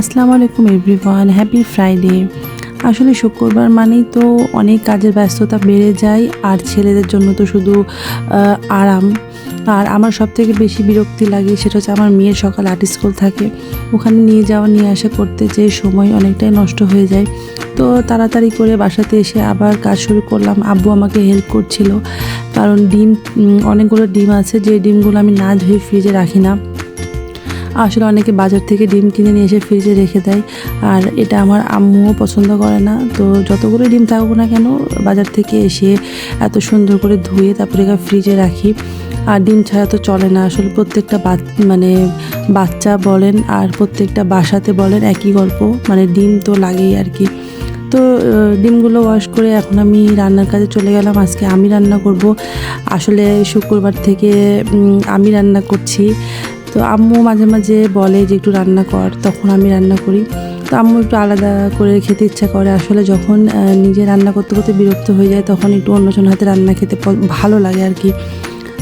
আসসালামু আলাইকুম everyone, happy Friday. আসলে শুক্রবার মানেই তো অনেক কাজের ব্যস্ততা বেড়ে যায়, আর ছেলেদের জন্য তো শুধু আরাম। আর আমার সব থেকে বেশি বিরক্তি লাগে সেটা হচ্ছে আমার মেয়ের সকাল আর্ট স্কুল থাকে। ওখানে নিয়ে যাওয়া, নিয়ে আসা করতে যে সময় অনেকটাই নষ্ট হয়ে যায়। তো তাড়াতাড়ি করে বাসাতে এসে আবার কাজ শুরু করলাম। আব্বু আমাকে হেল্প করছিল। কারণ ডিম অনেকগুলো ডিম আছে, যে ডিমগুলো আমি না ধুয়ে ফ্রিজে রাখি না। আসলে অনেকে বাজার থেকে ডিম কিনে নিয়ে এসে ফ্রিজে রেখে দেয়। আর এটা আমার আম্মুও পছন্দ করে না। তো যতগুলো ডিম থাকুক না কেন, বাজার থেকে এসে এত সুন্দর করে ধুয়ে তারপরে ফ্রিজে রাখি। আর ডিম ছাড়া তো চলে না। আসলে প্রত্যেকটা মানে বাচ্চা বলেন আর প্রত্যেকটা বাসাতে বলেন একই গল্প। মানে ডিম তো লাগেই আর কি। তো ডিমগুলো ওয়াশ করে এখন আমি রান্নার কাজে চলে গেলাম। আজকে আমি রান্না করব। আসলে শুক্রবার থেকে আমি রান্না করছি। তো আম্মু মাঝে মাঝে বলে যে একটু রান্না কর, তখন আমি রান্না করি। তো আম্মু একটু আলাদা করে খেতে ইচ্ছা করে। আসলে যখন নিজে রান্না করতে করতে বিরক্ত হয়ে যায়, তখন একটু অন্যজন হাতে রান্না খেতে ভালো লাগে আর কি।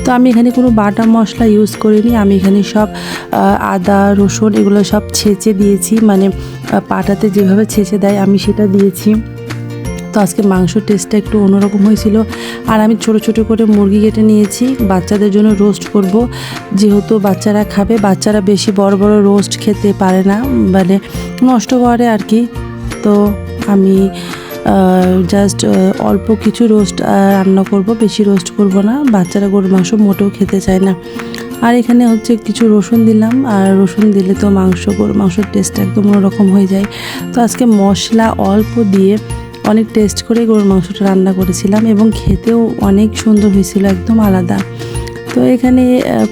তো আমি এখানে কোনো বাটা মশলা ইউজ করিনি। আমি এখানে সব আদা, রসুন এগুলো সব ছেঁচে দিয়েছি। মানে পাটাতে যেভাবে ছেঁচে দেয়, আমি সেটা দিয়েছি। তো আজকে মাংসর টেস্টটা একটু অন্যরকম হয়েছিল। আর আমি ছোট ছোট করে মুরগি কেটে নিয়েছি। বাচ্চাদের জন্য রোস্ট করব। যেহেতু বাচ্চারা খাবে, বাচ্চারা বেশি বড় বড় রোস্ট খেতে পারে না। মানে নষ্ট করে আর কি। তো আমি জাস্ট অল্প কিছু রোস্ট রান্না করব। বেশি রোস্ট করব না। বাচ্চারা গরুর মাংস মোটেও খেতে চায় না। আর এখানে হচ্ছে কিছু রসুন দিলাম। আর রসুন দিলে তো মাংস, গরুর মাংসের টেস্ট একদম অন্যরকম হয়ে যায়। তো আজকে মশলা অল্প দিয়ে অনেক টেস্ট করে গরুর মাংসটা রান্না করেছিলাম এবং খেতেও অনেক সুন্দর হয়েছিল, একদম আলাদা। তো এখানে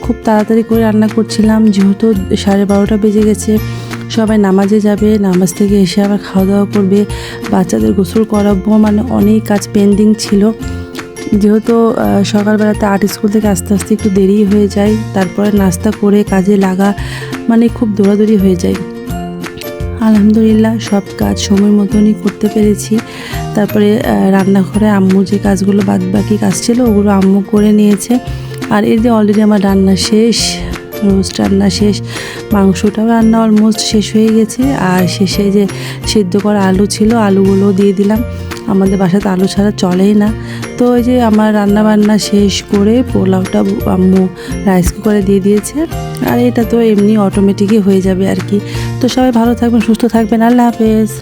খুব তাড়াতাড়ি করে রান্না করছিলাম, যেহেতু সাড়ে বারোটা বেজে গেছে, সবাই নামাজে যাবে, নামাজ থেকে এসে আবার খাওয়া দাওয়া করবে, বাচ্চাদের গোসল করাবো মানে অনেক কাজ পেন্ডিং ছিল। যেহেতু সকালবেলাতে আর্ট স্কুল থেকে আস্তে আস্তে একটু দেরি হয়ে যায়, তারপরে নাস্তা করে কাজে লাগা মানে খুব দৌড়াদৌড়ি হয়ে যায়। আলহামদুলিল্লাহ, সব কাজ সময় মতনই করতে পেরেছি। তারপরে রান্নাঘরে আম্মু যে কাজগুলো বাদ বাকি কাজ ছিল, ওগুলো আম্মু করে নিয়েছে। আর এই যে অলরেডি আমার রান্না শেষ রোস্ট রান্না শেষ, মাংসটাও রান্না অলমোস্ট শেষ হয়ে গেছে। আর শেষে যে সেদ্ধ করা আলু ছিল আলুগুলো দিয়ে দিলাম। আমাদের বাসাতে আলু ছাড়া চলেই না। তো ওই যে আমার রান্না বান্না শেষ করে পোলাওটা আম্মু রাইস কুকারে দিয়ে দিয়েছে। আর এটা তো এমনি অটোমেটিকই হয়ে যাবে আর কি। তো সবাই ভালো থাকবেন, সুস্থ থাকবেন। আল্লাহ হাফেজ।